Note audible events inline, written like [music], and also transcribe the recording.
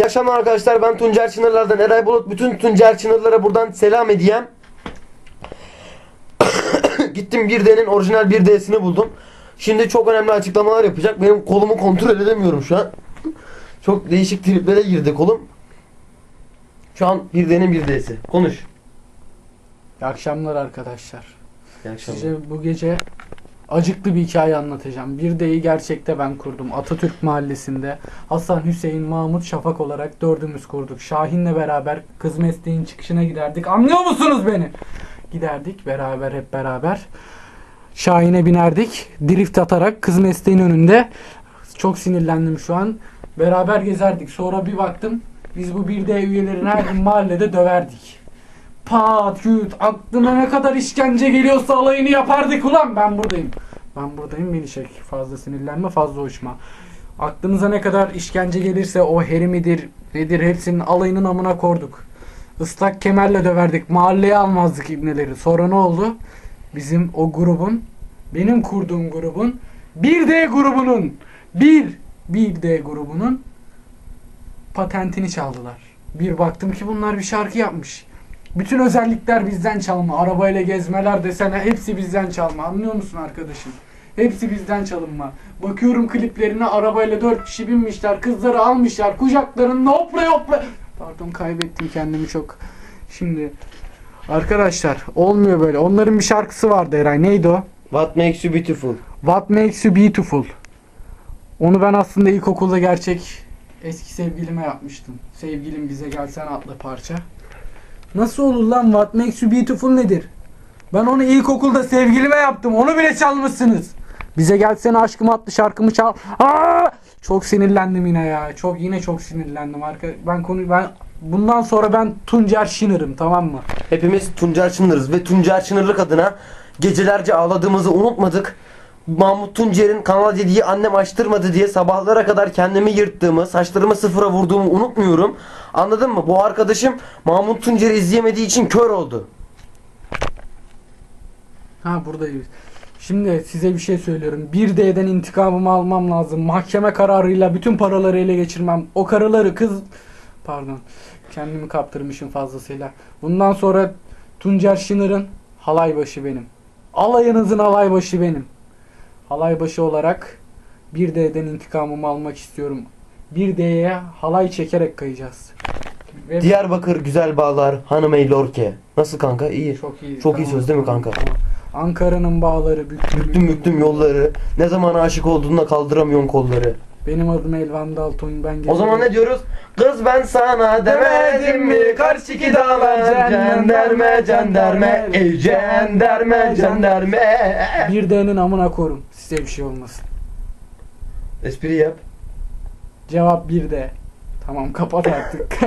İyi akşamlar arkadaşlar. Ben Tuncer Çınarlar'dan Eray Bulut. Bütün Tuncer Çınarlara buradan selam edeyim. [coughs] Gittim 1D'nin orijinal 1D'sini buldum. Şimdi çok önemli açıklamalar yapacak. Benim kolumu kontrol edemiyorum şu an. Çok değişik triplere girdi kolum. Şu an 1D'nin 1D'si. Konuş. İyi akşamlar arkadaşlar. İyi akşamlar. Size bu gece acıklı bir hikaye anlatacağım. Bir deyi gerçekte ben kurdum. Atatürk Mahallesi'nde Hasan, Hüseyin, Mahmut, Şafak olarak dördümüz kurduk. Şahin'le beraber kız mesleğin çıkışına giderdik. Anlıyor musunuz beni? Giderdik beraber hep beraber. Şahin'e binerdik. Drift atarak kız mesleğin önünde. Çok sinirlendim şu an. Beraber gezerdik. Sonra bir baktım. Biz bu bir de üyelerini her gün mahallede döverdik. Pat küt aklına ne kadar işkence geliyorsa alayını yapardık ulan ben buradayım. Ben buradayım beni çek. Fazla sinirlenme fazla uçma. Aklınıza ne kadar işkence gelirse o heri midir nedir hepsinin alayının amına korduk. Islak kemerle döverdik. Mahalleye almazdık ibneleri. Sonra ne oldu? Bizim o grubun benim kurduğum grubun 1D grubunun bir 1D grubunun patentini çaldılar. Bir baktım ki bunlar bir şarkı yapmış. Bütün özellikler bizden çalma. Arabayla gezmeler desene hepsi bizden çalma. Anlıyor musun arkadaşım? Hepsi bizden çalınma. Bakıyorum kliplerine arabayla dört kişi binmişler. Kızları almışlar. Kucaklarında hopla hopla. Pardon kaybettim kendimi çok. Şimdi arkadaşlar olmuyor böyle. Onların bir şarkısı vardı Eray. Neydi o? What makes you beautiful? What makes you beautiful? Onu ben aslında ilkokulda gerçek eski sevgilime yapmıştım. Sevgilim bize gelsen adlı parça. Nasıl olur lan What makes you beautiful nedir? Ben onu ilkokulda sevgilime yaptım. Onu bile çalmışsınız. Bize gelsene aşkım adlı şarkımı çal. Aa! Çok sinirlendim yine ya. Çok yine çok sinirlendim arka. Ben konu ben bundan sonra ben Tuncer Şinır'ım tamam mı? Hepimiz Tuncer Çınar'ız ve Tuncer Çınarlık adına gecelerce ağladığımızı unutmadık. Mahmut Tuncer'in Kanal 7'yi annem açtırmadı diye sabahlara kadar kendimi yırttığımı, saçlarımı sıfıra vurduğumu unutmuyorum. Anladın mı? Bu arkadaşım Mahmut Tuncer'i izleyemediği için kör oldu. Ha buradayız. Şimdi size bir şey söylüyorum. Bir D'den intikamımı almam lazım. Mahkeme kararıyla bütün paraları ele geçirmem. O karıları kız... Pardon. Kendimi kaptırmışım fazlasıyla. Bundan sonra Tuncer Şınar'ın halay başı benim. Alayınızın halay başı benim. Halay başı olarak bir D'den intikamımı almak istiyorum. Bir D'ye halay çekerek kayacağız. Ve Diyarbakır güzel bağlar hanım lorke. Nasıl kanka? İyi. çok iyi. Çok iyi söz değil mi kanka? Tamam. Ankara'nın bağları büktüm Büktüm büktüm yolları. Ne zaman aşık olduğunda kaldıramıyorsun kolları. Benim adım Elvan Dalton. Ben O zaman ne diyoruz? Kız ben sana demedim mi? Karşıki dağlar cenderme cenderme ey cenderme cenderme. Bir D'nin amına korum. Size bir şey olmasın. Espri yap. Cevap bir D. Tamam kapat artık. [laughs]